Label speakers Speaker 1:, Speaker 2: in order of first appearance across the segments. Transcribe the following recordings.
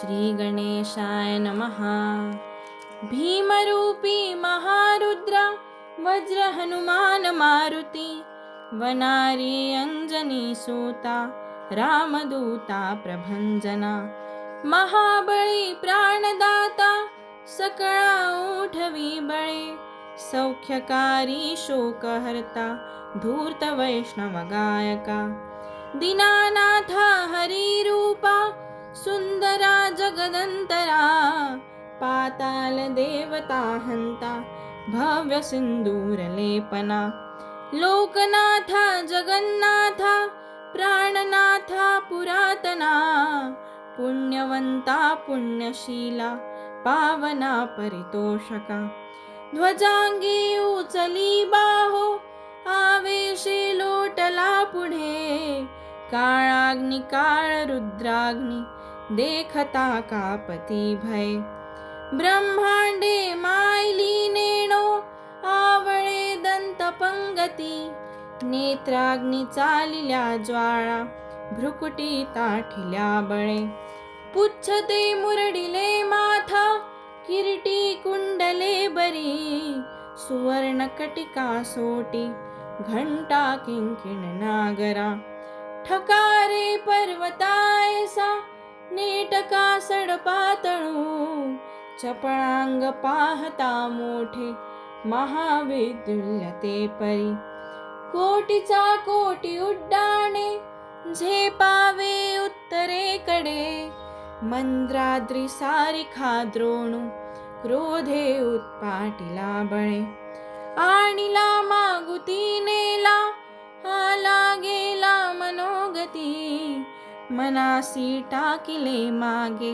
Speaker 1: श्रीगणेशाय नमः। भीमरूपी महारुद्रा वज्रहनुमान मारुती वनारी अंजनी सूता रामदूता प्रभंजना महाबळी प्राणदाता सकळा उठवी बळे सौख्यकारी शोकहर्ता धूर्त वैष्णव जगदन्तरा जगदंतरा पाताल देवता हंता भव्य सिंदूर लेपना। लोकनाथा जगन्नाथा प्राणनाथा पुरातना पुण्यवंता पुण्यशीला पावना परितोषका। ध्वजांगी उचली बाहो आवेशे लोटला पुढे काळाग्नि काळ रुद्राग्नी देखता कापती भय? ब्रह्मांडे मायली नेणो आवळे दंत पंगती नेत्राग्नी चालिल्या ज्वाळा भ्रुकुटी ताठिल्या बळे. पुच्छते मुरडिले माथा किरीटी कुंडले बरी सुवर्ण कटिका सोटी घंटा किंकिण नागरा. ठकारे पर्वतायसा नीट कासड पातळू चपळांग पाहता मोठे महाविद्युल्यते परी. कोटीचा कोटी उड्डाणे झेपावे उत्तरेकडे मंद्राद्री सारिखा द्रोणू क्रोधे उत्पाटिला बळे. आणिला मागुती मनासी टाकिले मागे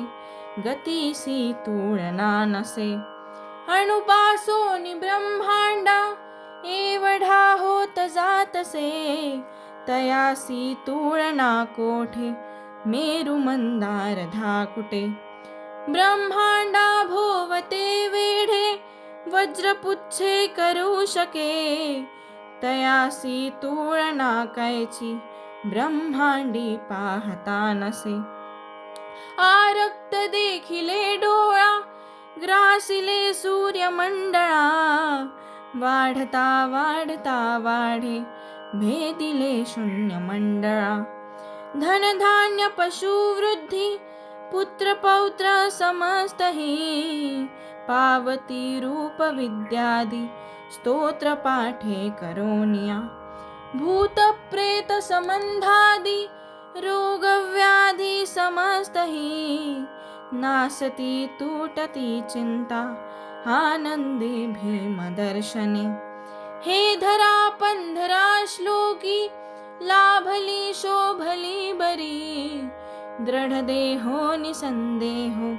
Speaker 1: गतीसी तुळना नसे अणुपासोनी ब्रह्मांडा एवढा होत जातसे. तयासी तुळना कोठे मेरु मंदार धाकुटे ब्रह्मांडा भोवते वेढे वज्रपुच्छे करू शके. तयासी तुळना कैची ब्रह्मांडी पाहता नसे. आरक्त देखिले डोळा ग्रासिले सूर्यमंडळा. वाढता वाढता वाढे भेदिले शून्य मंडळा धनधान्य पशुवृद्धी पुत्र पौत्र समस्तही पावती रूप विद्यादि स्तोत्र पाठे करोनिया. भूत प्रेत संबंधादी रोग व्याधी समस्तही नासती तुटती चिंता आनंदी भीमदर्शने। हे धरा पंधरा श्लोकी लाभली शोभली बरी दृढ देहो निसंदेहो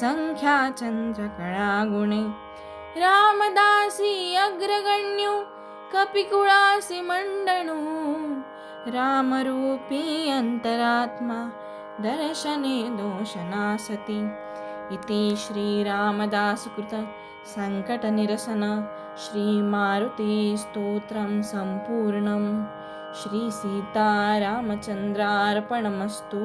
Speaker 1: संख्या चंद्र कळा गुणे रामदासी अग्रगण्यो कपिकुळाशिमण्डनू रामरूपी अन्तरात्मा दर्शने दोषनासति। इति सती इति श्रीरामदासकृतसङ्कटनिरसनश्रीमारुतीस्तोत्रं सम्पूर्णं श्रीसीतारामचन्द्रार्पणमस्तु